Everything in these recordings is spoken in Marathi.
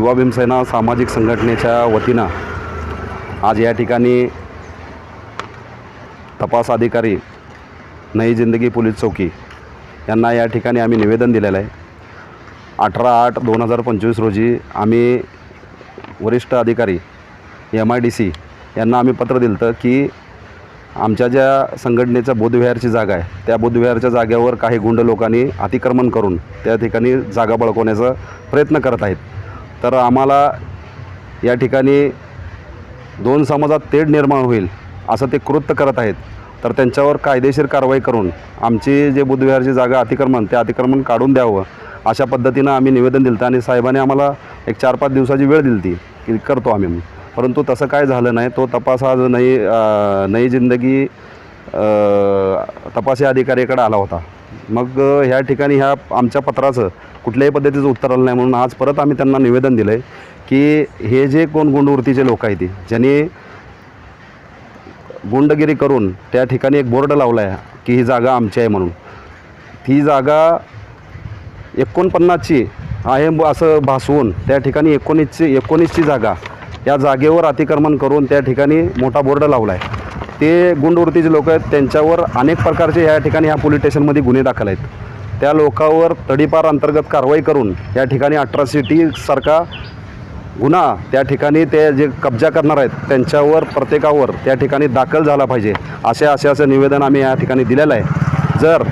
युवा भीमसेना सामाजिक संघटनेच्या वतीनं आज या ठिकाणी तपास अधिकारी नई जिंदगी पोलीस चौकी यांना या ठिकाणी आम्ही निवेदन दिलेलं आहे. अठरा आठ दोन हजार पंचवीस रोजी आम्ही वरिष्ठ अधिकारी एम आय डी सी यांना आम्ही पत्र दिलं होतं की आमच्या ज्या संघटनेच्या बोधविहारची जागा आहे त्या बुद्धविहारच्या जागेवर काही गुंड लोकांनी अतिक्रमण करून त्या ठिकाणी जागा बळकवण्याचा प्रयत्न करत आहेत. तर आम्हाला या ठिकाणी दोन समाजात तेढ निर्माण होईल असं ते कृत्य करत आहेत. तर त्यांच्यावर कायदेशीर कारवाई करून आमची जे बुधविहारची जागा अतिक्रमण ते अतिक्रमण काढून द्यावं अशा पद्धतीनं आम्ही निवेदन दिलं होतं आणि साहेबाने आम्हाला एक चार पाच दिवसाची वेळ दिली ती की करतो आम्ही परंतु तसं काय झालं नाही तो तपास आज नई नई जिंदगी तपासी अधिकाऱ्याकडे आला होता. मग ह्या ठिकाणी ह्या आमच्या पत्राचं कुठल्याही पद्धतीचं उत्तर आलं नाही म्हणून आज परत आम्ही त्यांना निवेदन दिलं आहे की हे जे कोण गुंडवृत्तीचे लोक आहेत ज्यांनी गुंडगिरी करून त्या ठिकाणी एक बोर्ड लावला आहे की ही जागा आमची आहे म्हणून. ती जागा एकोणपन्नासची आहे असं भासवून त्या ठिकाणी एकोणीसची एकोणीसची जागा या जागेवर अतिक्रमण करून त्या ठिकाणी मोठा बोर्ड लावला आहे ते गुंडवृत्तीचे लोक आहेत. त्यांच्यावर अनेक प्रकारचे या ठिकाणी ह्या पोलीस स्टेशनमध्ये गुन्हे दाखल आहेत. त्या लोकांवर तडीपार अंतर्गत कारवाई करून या ठिकाणी अट्रॉसिटीसारखा गुन्हा त्या ठिकाणी ते जे कब्जा करणार आहेत त्यांच्यावर प्रत्येकावर त्या ठिकाणी दाखल झाला पाहिजे असे असे असं निवेदन आम्ही या ठिकाणी दिलेलं आहे. जर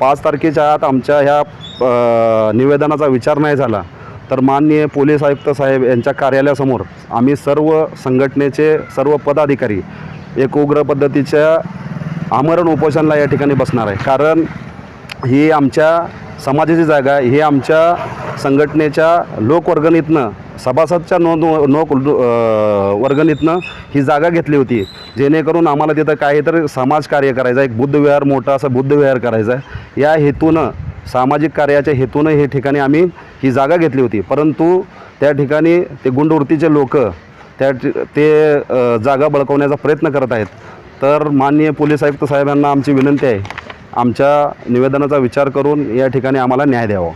पाच तारखेच्या आत आमच्या ह्या निवेदनाचा विचार नाही झाला तर माननीय पोलीस आयुक्त साहेब यांच्या कार्यालयासमोर आम्ही सर्व संघटनेचे सर्व पदाधिकारी एक उग्र पद्धतीच्या आमरण उपोषणला या ठिकाणी बसणार आहे. कारण ही आमच्या समाजाची जागा आहे. ही आमच्या संघटनेच्या लोकवर्गणीतनं सभासदच्या नोंद नोक अ, वर्गणीतनं ही जागा घेतली होती. जेणेकरून आम्हाला तिथं काहीतरी समाजकार्य करायचं आहे. एक बुद्धविहार मोठा असा बुद्धविहार करायचा आहे. या हेतूनं सामाजिक कार्याच्या हेतूनं हे ठिकाणी आम्ही ही जागा घेतली होती. परंतु त्या ठिकाणी ते गुंडवृत्तीचे लोक त्या ते जागा बळकवण्याचा प्रयत्न करत आहेत. तर माननीय पोलीस आयुक्त साहेबांना आमची विनंती आहे. आमच्या निवेदनाचा विचार करून या ठिकाणी आम्हाला न्याय द्यावा.